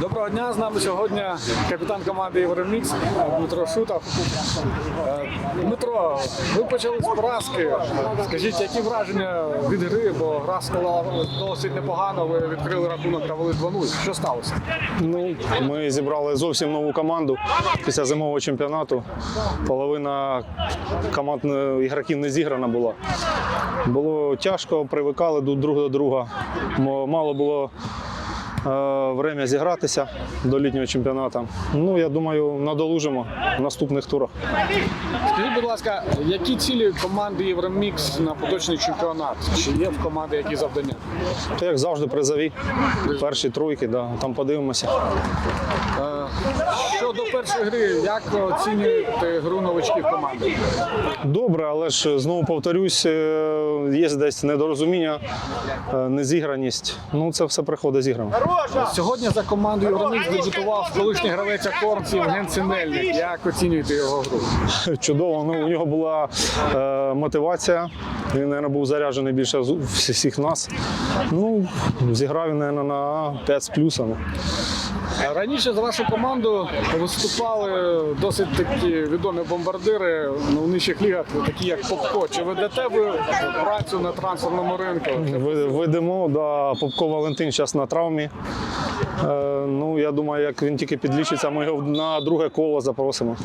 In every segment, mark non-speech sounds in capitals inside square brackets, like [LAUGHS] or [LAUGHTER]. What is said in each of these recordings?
Доброго дня. З нами сьогодні капітан команди Євромікс Дмитро Шутов. Е, Дмитро, ви почали з поразки. Скажіть, які враження від гри? Бо гра склала досить непогано. Ви відкрили рахунок та вели 2-0. Що сталося? Ну, ми зібрали зовсім нову команду після зимового чемпіонату. Половина команд не- ігроків не зіграна була. Було тяжко, привикали друг до друга. Мало було е, время зігратися до літнього чемпіонату. Ну, я думаю, надолужимо в наступних турах. Скажіть, будь ласка, які цілі команди Євромікс на поточний чемпіонат? Чи є в команди які завдання? То як завжди призові. Перші тройки, да, там подивимося. Е, Щодо першої гри, як оцінюєте гру новачків команди? Добре, але ж знову повторюсь, е, є десь недорозуміння, е, незіграність. Ну, це все приходить зіграно. Сьогодні за командою Євромікс дебютував колишній гравець Акорд Євген Синельник. Як оцінюєте його гру? [LAUGHS] Чудово. Ну, у нього була е, мотивація. Він, мабуть, був заряджений більше з всіх нас. Ну, зіграв він, мабуть, на 5 з плюсами. Раніше за вашу команду виступали досить такі відомі бомбардири ну, в нижчих лігах, такі як Попко. Чи ведете ви працю на трансферному ринку? Видимо, да, Попко Валентин зараз на травмі. Е, ну, я думаю, як він тільки підлічиться, ми його на друге коло запросимо.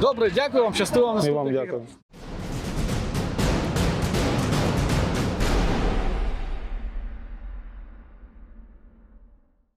Добре, дякую вам, щастиво вам І вам дякую.